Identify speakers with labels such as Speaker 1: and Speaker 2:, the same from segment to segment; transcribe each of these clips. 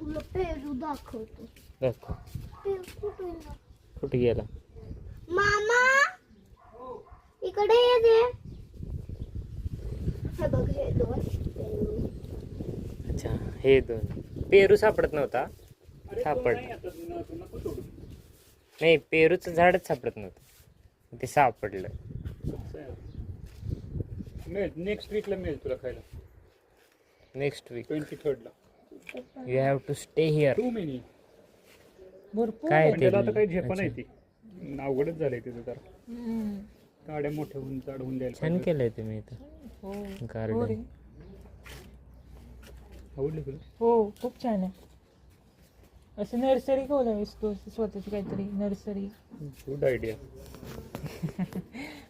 Speaker 1: तुला पेरू दाखवतो.
Speaker 2: दाखव.
Speaker 1: पेरू कुठे
Speaker 2: गेला?
Speaker 1: मामा? इकडे ये दे. हे बघ हे दोन पेरू.
Speaker 2: अच्छा हे दोन. पेरू सापडत नव्हता. सापडला नाही पेरूचं झाडच सापडत नव्हतं. ते सापडलं.
Speaker 3: मिळेल नेक्स्ट वीकला मिळेल तुला खायला.
Speaker 2: Next week
Speaker 3: twenty थर्डला
Speaker 2: you have to stay here
Speaker 3: too many
Speaker 4: भरपूर
Speaker 2: काय
Speaker 3: त्याला आता काही
Speaker 2: ते
Speaker 3: झेपा नाही. ती. अवघडच झालंय तिथं
Speaker 4: हम्म.
Speaker 3: गाड्या मोठ्या होऊन जाड होऊन द्यायला
Speaker 2: छान
Speaker 3: पाहिजे.
Speaker 2: केलंय तुम्ही इथं.
Speaker 4: हो. हो रे.
Speaker 2: गार्डन
Speaker 3: आवडली तुला?
Speaker 4: हो खूप छान आहे. असं नर्सरी खोलावीस तू? असं स्वतःची काहीतरी नर्सरी
Speaker 3: गुड आयडिया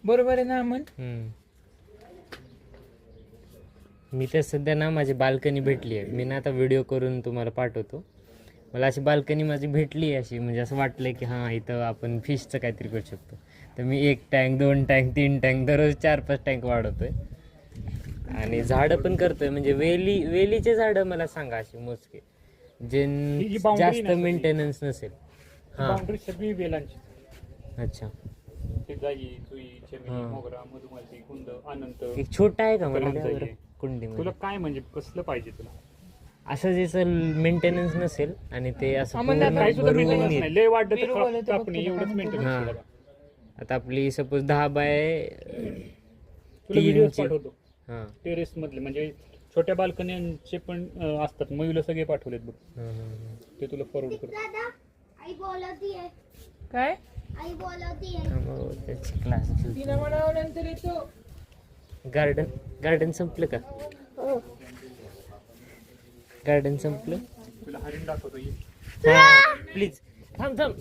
Speaker 4: बरोबर आहे ना अमन?
Speaker 2: हम्म. मी तर सध्या ना माझी बाल्कनी भेटली आहे. मी ना आता व्हिडिओ करून तुम्हाला पाठवतो. मला अशी बाल्कनी माझी भेटली आहे अशी म्हणजे असं वाटलं की हां इथं आपण फिशचं काहीतरी करू शकतो. तर मी एक टँक दोन टँक तीन टँक दररोज चार पाच टँक वाढवतोय. आणि झाडं पण करतोय. म्हणजे वेली वेलीचे झाडं मला सांगा अशी मोजके. जे जास्त मेंटेनन्स नसेल. हां
Speaker 3: वेलांची.
Speaker 2: अच्छा. एक छोटा आहे का मला? कुंडीमध्ये.
Speaker 3: तुला काय म्हणजे कसलं पाहिजे तुला?
Speaker 2: असं ज्याचं मेंटेनन्स नसेल आणि ते असं
Speaker 4: आम्हाला
Speaker 2: पूर्ण
Speaker 3: काही सुद्धा
Speaker 2: भरून
Speaker 3: मेंटेनन्स
Speaker 2: येईल.
Speaker 3: नाही. लय वाढलं
Speaker 4: वीर
Speaker 3: तर
Speaker 4: बोलले
Speaker 3: काप-
Speaker 4: तर
Speaker 3: कापणी
Speaker 4: बघतो
Speaker 3: एवढंच
Speaker 4: का?
Speaker 3: मेंटेनन्स. तुला
Speaker 2: आता आपली सपोज दहा बाय
Speaker 3: तुला व्हिडिओ
Speaker 2: तीनची-
Speaker 3: पाठवतो.
Speaker 2: हां.
Speaker 3: टेरेस मधले म्हणजे छोट्या बाल्कन्यांचे पण अं, असतात. मयूला सगळे पाठवलेत बघ.
Speaker 2: हं, हं, हं.
Speaker 3: ते तुला फॉरवर्ड करतो.
Speaker 1: दादा आई बोलवती आहे
Speaker 4: काय?
Speaker 1: आई बोलवती आहे
Speaker 2: थांबा, हो, त्याची क्लास
Speaker 4: तिला म्हणावं नंतर येतो.
Speaker 2: गार्डन गार्डन संपलं का? गार्डन संपलं?
Speaker 3: तुला हरिण दाखवतो ये.
Speaker 2: हा प्लीज थांब थांब.